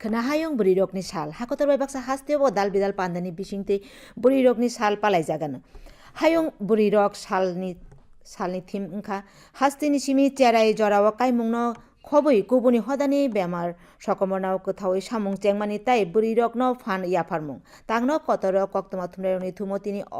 খনা হায়ং বুড়ি রকনি সাল হাকতর বাই বাকসা হাসতে ও দাল বিদাল পান্দানি বিশিংতে বুড়ি রকনি সাল পালাই জাগানো হায়ং বুড়ি রক শালনি শালনি থিম ওংখা হাস্তি নিশিমি চেরাই জরাও কাই খবই গোবনি হদানি বেমার। সকমরনাও কোথাওই সামুং চেংমানি তাই বুড়ি রকন ফান ইয়াফারমুং তাংন কতর কক্তমা থুমরে নিথুমো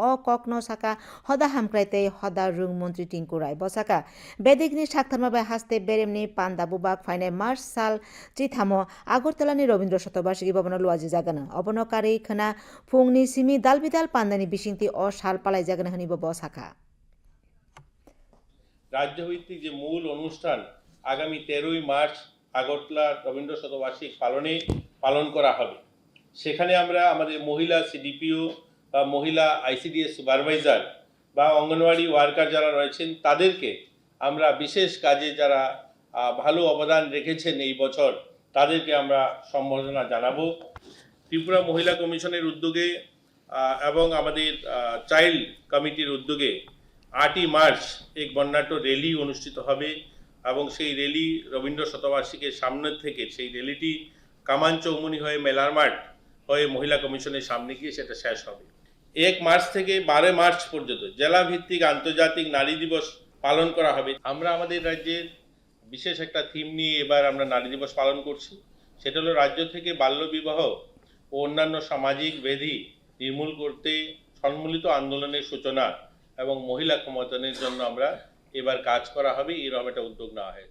অ কক্ন সাকা। হদা হামক্রাইতে হদা রুং মন্ত্রী টিঙ্কু রায় বসাকা। বেদিগ্নি সাক্ষাৎমাবাই হাসতে বেরেমনি পান্দা বুবাক ফাইনে মার্চ সাল চিথামো। আগরতলানি রবীন্দ্র শতবার্ষিকী ভবন লোয়াজি জাগানা। অবনকারী খানা ফুংনি সিমি দালবিদাল পান্দানি বিশিংতি অ সাল পালাই জাগানা হানিব বসাকা। রাজ্য ভিত্তিক যে মূল অনুষ্ঠান আগামী তেরোই মার্চ আগরতলা রবীন্দ্র শতবার্ষিক পালনে পালন করা হবে। সেখানে আমরা আমাদের মহিলা সিডিপিও বা মহিলা আইসিডিএস সুপারভাইজার বা অঙ্গনওয়াড়ি ওয়ার্কার যারা রয়েছেন, তাদেরকে আমরা বিশেষ কাজে যারা ভালো অবদান রেখেছেন এই বছর, তাদেরকে আমরা সম্বর্ধনা জানাব। ত্রিপুরা মহিলা কমিশনের উদ্যোগে এবং আমাদের চাইল্ড কমিটির উদ্যোগে আটই মার্চ এক বর্ণাঢ্য র্যালি অনুষ্ঠিত হবে। এবং সেই রেলি রবীন্দ্র শতবার্ষিকীর সামনের থেকে সেই রেলিটি কামান চৌমুনি হয়ে মেলার মাঠ হয়ে মহিলা কমিশনের সামনে গিয়ে সেটা শেষ হবে। এক মার্চ থেকে বারো মার্চ পর্যন্ত জেলা ভিত্তিক আন্তর্জাতিক নারী দিবস পালন করা হবে। আমরা আমাদের রাজ্যের বিশেষ একটা থিম নিয়ে এবার আমরা নারী দিবস পালন করছি। সেটা হলো রাজ্য থেকে বাল্যবিবাহ ও অন্যান্য সামাজিক ব্যাধি নির্মূল করতে সম্মিলিত আন্দোলনের সূচনা এবং মহিলা ক্ষমতায়নের জন্য আমরা এবার কাজ করা হবে এরকম একটা উদ্যোগ নেওয়া হয়েছে।